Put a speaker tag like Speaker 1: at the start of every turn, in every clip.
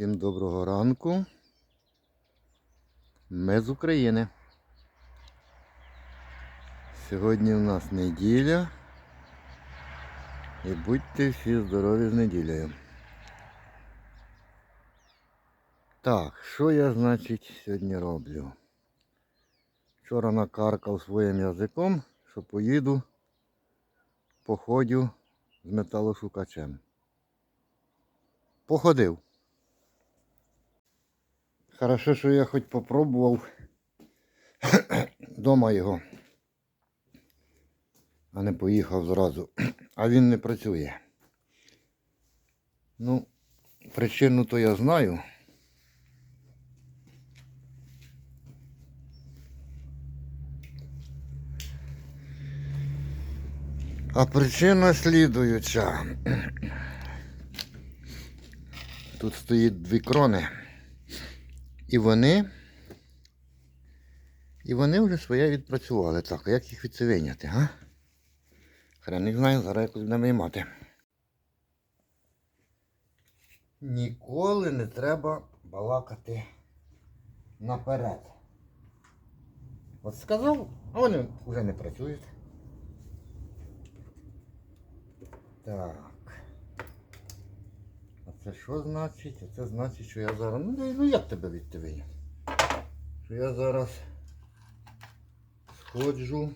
Speaker 1: Всім доброго ранку. Ми з України. Сьогодні у нас неділя. І будьте всі здорові з неділею. Так, що я, значить, сьогодні роблю? Вчора накаркав своїм язиком, що поїду, походю з металошукачем. Походив. Хорошо, що я хоч попробував дома його, а не поїхав зразу. А він не працює. Ну, причину то я знаю. А причина слідуюча. Тут стоїть дві крони. І вони. І вони вже своє відпрацювали. Так, а як їх від це вийняти, га? Хрен не знаю, зараз якось будемо виймати. Ніколи не треба балакати наперед. От сказав, а вони вже не працюють. Так. Це що значить? Це значить, що я зараз... Ну, ну як тебе від тебе? Що я зараз сходжу.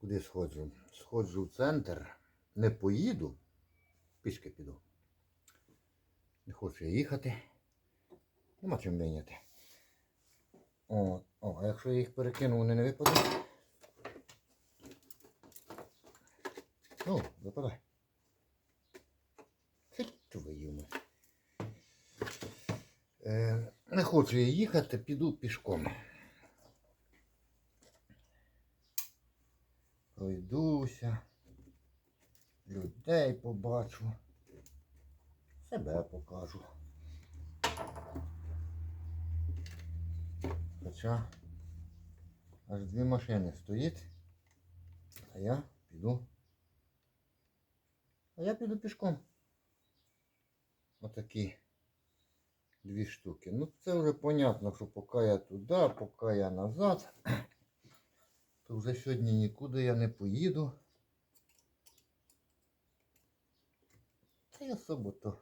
Speaker 1: Куди сходжу? Сходжу в центр. Не поїду. Пішки піду. Не хочу я їхати. Нема чим вийняти. О, о, а якщо я їх перекину, вони не випадуть. Ну, випадай. Твою. Е, не хочу я їхати, піду пішком. Пройдуся, людей побачу, себе покажу. Хоча аж дві машини стоїть, а я піду. А я піду пішком. Отакі дві штуки. Ну це вже понятно, що поки я туди, поки я назад, то вже сьогодні нікуди я не поїду. Я особо то.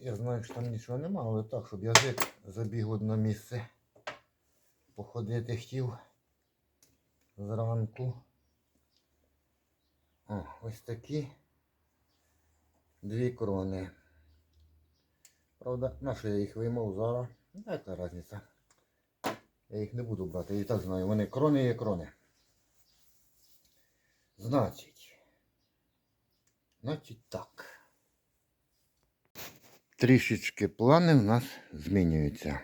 Speaker 1: Я знаю, що там нічого нема, але так, щоб язик забіг одне місце. Походити хотів зранку. О, ось такі дві крони. Правда, на що я їх виймав зараз? Яка різниця? Я їх не буду брати, я і так знаю, вони крони є крони. Значить. Значить так. Трішечки плани в нас змінюються.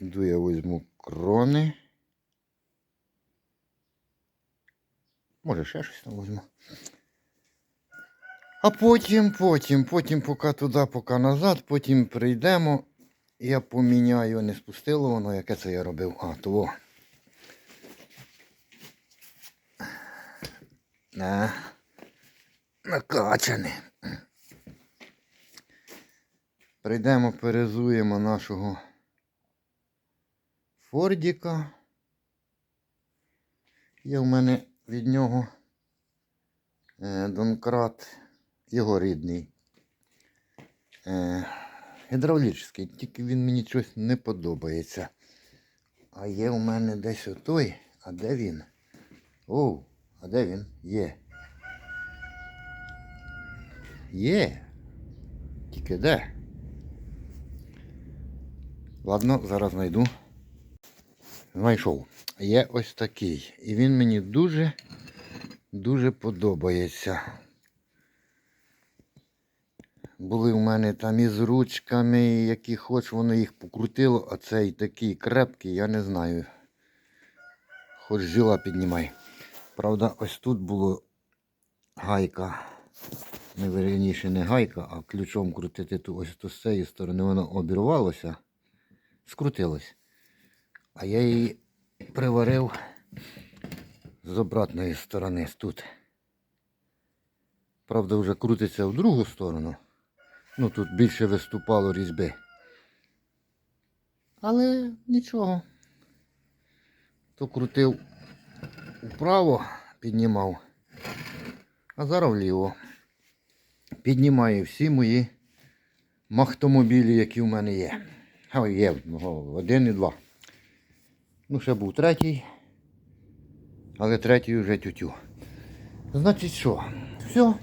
Speaker 1: Іду я візьму крони. Може ще щось там візьму. А потім, потім, потім, поки туди, поки назад, потім прийдемо. Я поміняю, не спустило воно, яке це я робив. А, того. На. Накачане. Прийдемо, перезуємо нашого Фордіка. Є в мене від нього е, Донкрат, його рідний. Е, гідравлічний, тільки він мені щось не подобається. А є у мене десь отой. А де він? Оу, а де він? Є. Є. Тільки де? Ладно, зараз знайду. Знайшов. Є ось такий. І він мені дуже, дуже подобається. Були в мене там із ручками, які хоч воно їх покрутило, а цей такий крепкий, я не знаю. Хоч жила піднімай. Правда, ось тут було гайка. Не верніше не гайка, а ключом крутити ту ось то з цієї сторони воно обірвалося, скрутилось. А я її приварив з обратної сторони тут. Правда, вже крутиться в другу сторону. Ну тут більше виступало різьби. Але нічого. То крутив вправо, піднімав, а зараз вліво. Піднімаю всі мої махтомобілі, які в мене є. А є один і два. Ну, ще був третій. Але третій вже тютю. Значить що? Все.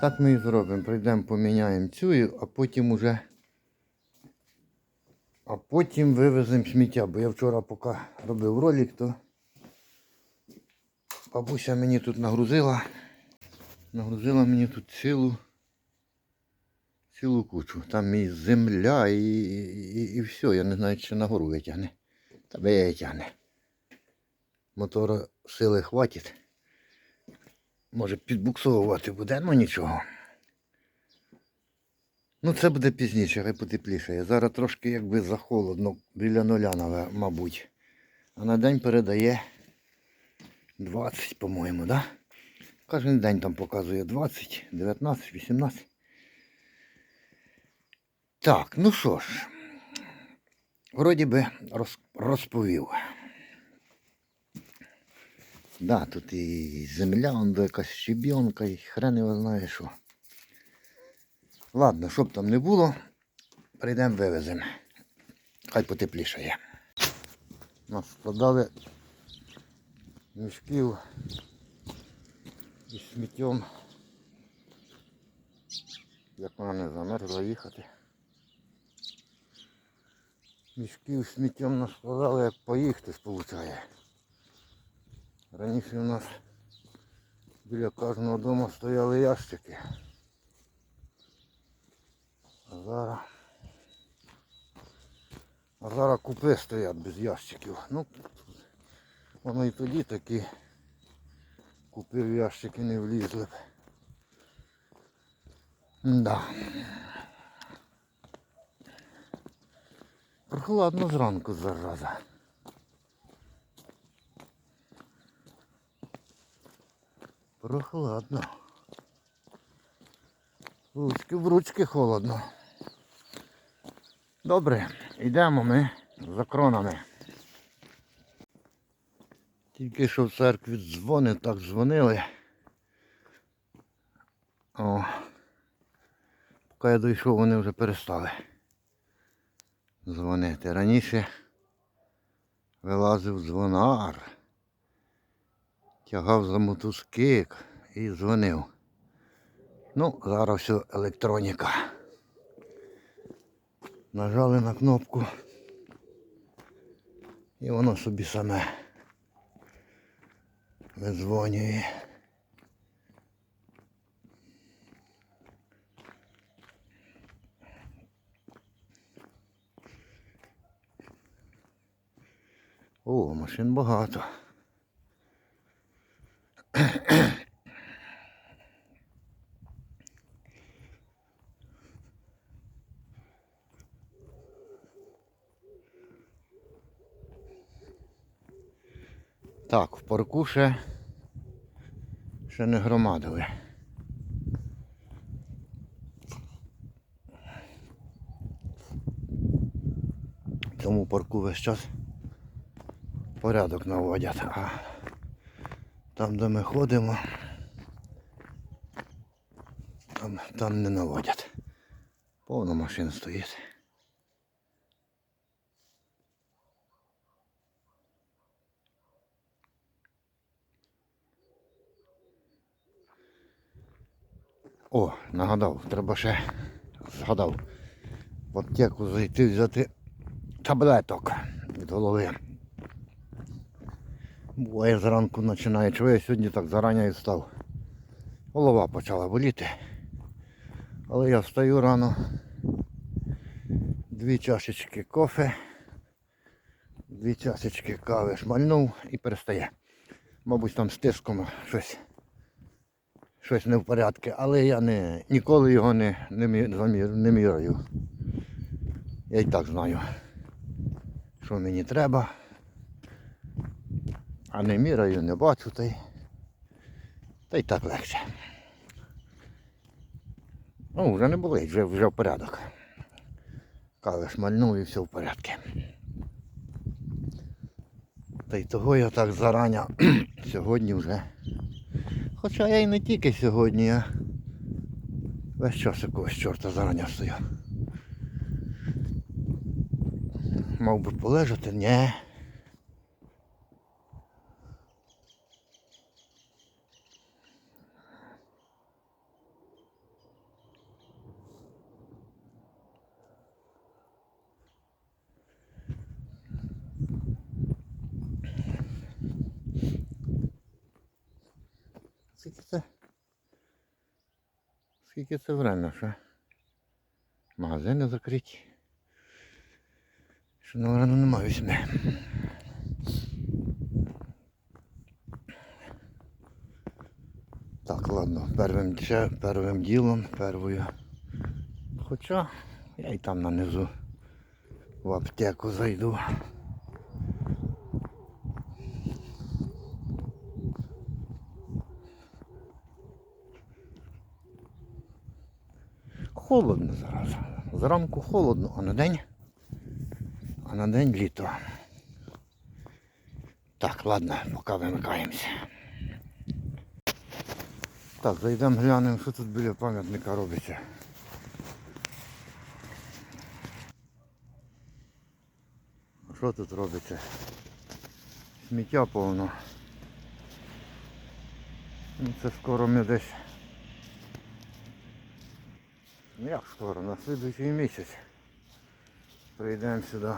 Speaker 1: Так ми і зробимо. Прийдемо, поміняємо цю, а потім уже. А потім вивеземо сміття. Бо я вчора поки робив ролик, то бабуся мені тут нагрузила. Нагрузила мені тут цілу цілу кучу. Там і земля, і, і, і все. Я не знаю, чи нагору витягне. Та витягне. Мотора сили хватить. Може підбуксовувати буде, ну нічого. Ну це буде пізніше, хай потепліше. Зараз трошки якби захолодно, біля нуля, мабуть. А на день передає 20, по-моєму, да? Кожен день там показує 20, 19, 18. Так, ну що ж, вроді би розповів. Да, тут і земля, он якась щебінка, і хрен його знає що. Ладно, щоб там не було, прийдемо вивеземо. Хай потеплішає. Нас складали мішків із сміттям. Як вона не замерзла їхати. Мішків сміттям нас складали, як поїхати сполучає. Раніше у нас біля кожного дому стояли ящики. А зараз. А зараз купи стоять без ящиків. Ну, воно і тоді такі купи в ящики не влізли б. Да. Прохладно зранку зараза. Прохладно. Ручки в ручки холодно. Добре, йдемо ми за кронами. Тільки що в церкві дзвони, так дзвонили. О. Поки я дійшов, вони вже перестали дзвонити. Раніше вилазив дзвонар, тягав за мотузкик і дзвонив. Ну, зараз все електроніка. Нажали на кнопку і воно собі саме видзвонює. О, машин багато. Так, в парку ще, ще не громадили. В цьому парку весь час порядок наводять, там, де ми ходимо, там, там не наводять. Повно машин стоїть. О, нагадав, треба ще згадав. В аптеку зайти взяти таблеток від голови. Буває зранку починає. Чого я сьогодні так зарані встав? Голова почала боліти. Але я встаю рано. Дві чашечки кофе, дві чашечки кави шмальнув і перестає. Мабуть, там з тиском щось щось не в порядку, але я не, ніколи його не, не, не міряю. Я й так знаю, що мені треба. А не міряю, не бачу та й Та й так легше. Ну, вже не болить, вже, вже в порядок. Кави шмальнув і все в порядку. Та й того я так зарані сьогодні вже. Хоча я і не тільки сьогодні, я весь час якогось чорта зарані стою. Мав би полежати, ні. Скільки це? Скільки це время, що? Магазини закриті. Що, наверное, немає вісьми. Так, ладно, первим, первим ділом, первою. Хоча я і там нанизу в аптеку зайду. Холодно зараз. Зранку холодно, а на день. А на день літо. Так, ладно, поки вимикаємося. Так, зайдемо глянемо, що тут біля пам'ятника робиться. Що тут робиться? Сміття повно. Ну, це скоро ми десь. Ну як скоро, на слідуючий місяць. Прийдемо сюди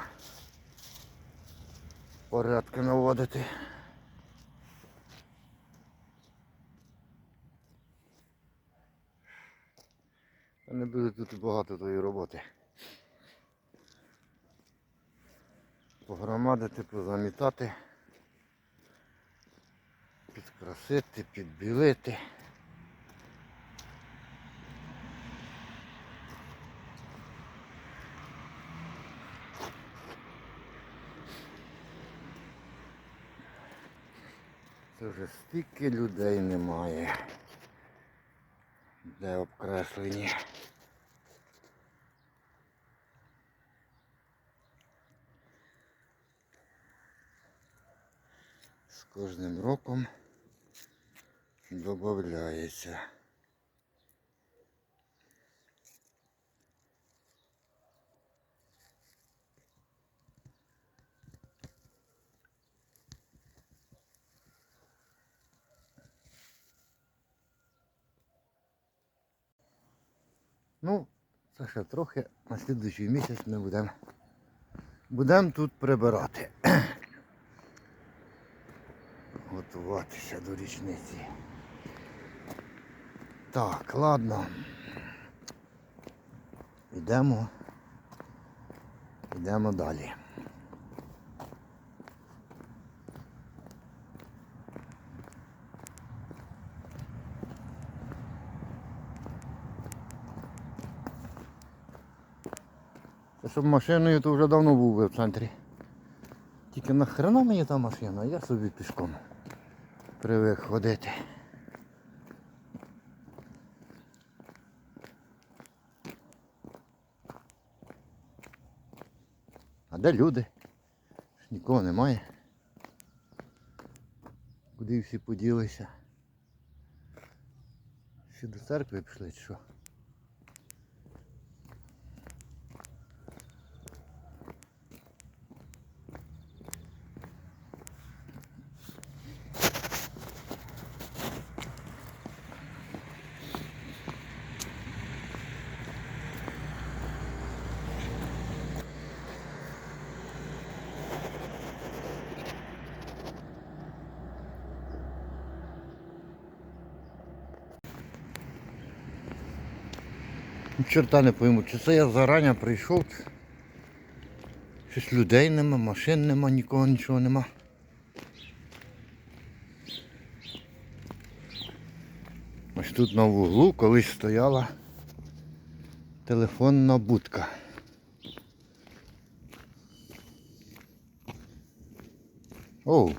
Speaker 1: порядки наводити. Та не буде тут багато тої роботи. Погромадити, позамітати, підкрасити, підбілити. Вже стільки людей немає. Де обкреслені. З кожним роком додається. Ну, це ще трохи. На слідуючий місяць ми будемо будемо тут прибирати. Готуватися до річниці. Так, ладно. Йдемо. Йдемо далі. Щоб машиною, то вже давно був би в центрі. Тільки нахрена мені та машина, я собі пішком привик ходити. А де люди? Нікого немає. Куди всі поділися? Всі до церкви пішли чи що? Чорта не пойму, чи це я зарані прийшов. Щось людей нема, машин нема, нікого нічого нема. Ось тут на вуглу колись стояла телефонна будка. Оу.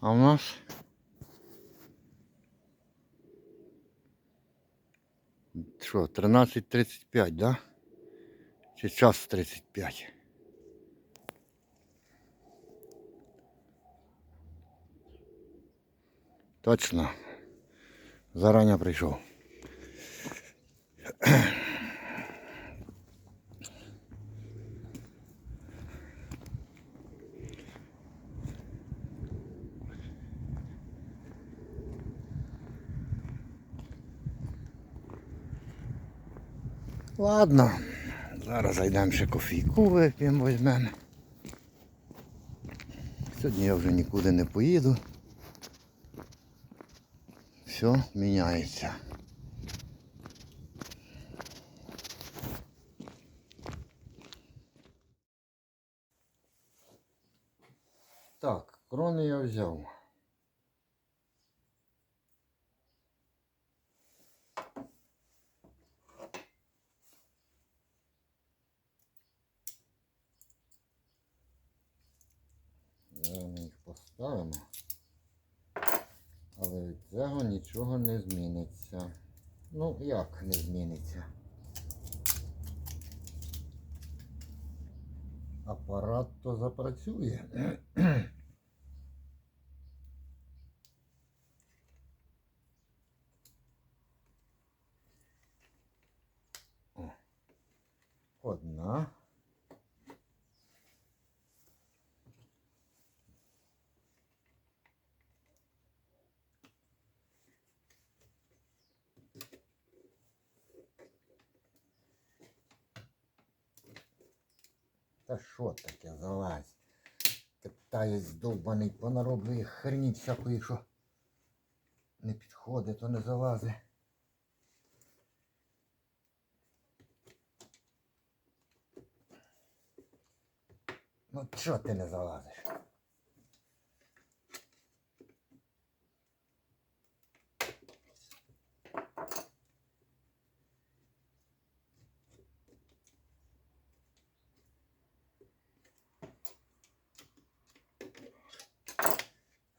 Speaker 1: А в нас що, 13.35, да? Чи час 35? Точно. Зарані прийшов. Ладно, зараз зайдемо ще кофійку вип'ємо, візьмемо. Сьогодні я вже нікуди не поїду. Все міняється. Так, крони я взяв. Зараз ми їх поставимо. Але від цього нічого не зміниться. Ну, як не зміниться? Апарат то запрацює. Одна. Та що таке залазь? Китаєць довбаний понароблює херні всякої, що не підходить, то не залазить. Ну чого ти не залазиш?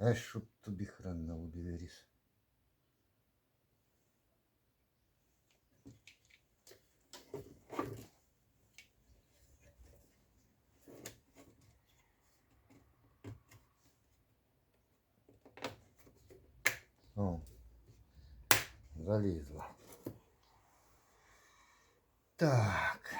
Speaker 1: А щоб тобі хрен на лобі виріс. О, залізла. Так.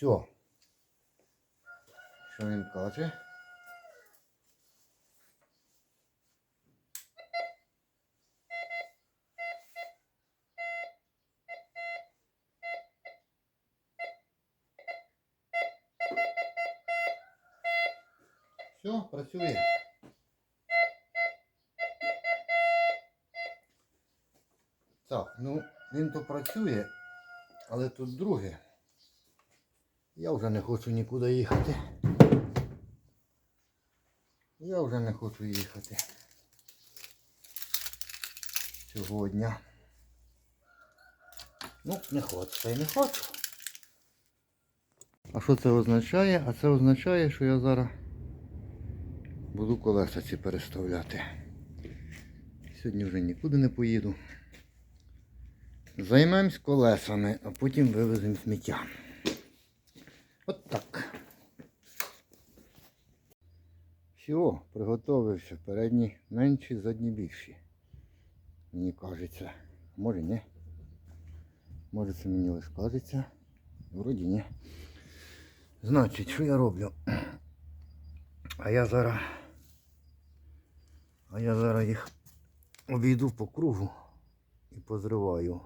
Speaker 1: Все. Що він? Все, працює. Так, ну він то працює, але тут друге. Я вже не хочу нікуди їхати. Я вже не хочу їхати. Сьогодні. Ну, не хочу, та й не хочу. А що це означає? А це означає, що я зараз буду колеса ці переставляти. Сьогодні вже нікуди не поїду. Займемось колесами, а потім вивеземо сміття. От так. Все, приготовився. Передні менші, задні більші. Мені кажеться. Може ні. Може це мені лише кажеться. Вроді ні. Значить, що я роблю? А я зараз. А я зараз їх обійду по кругу і позриваю.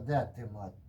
Speaker 1: Де ти, мать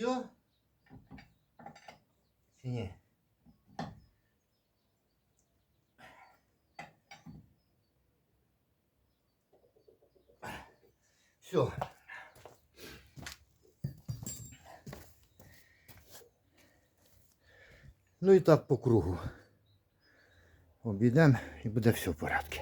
Speaker 1: Все? Чи? Все. Ну і так по кругу. Обійдемо і буде все в порядку.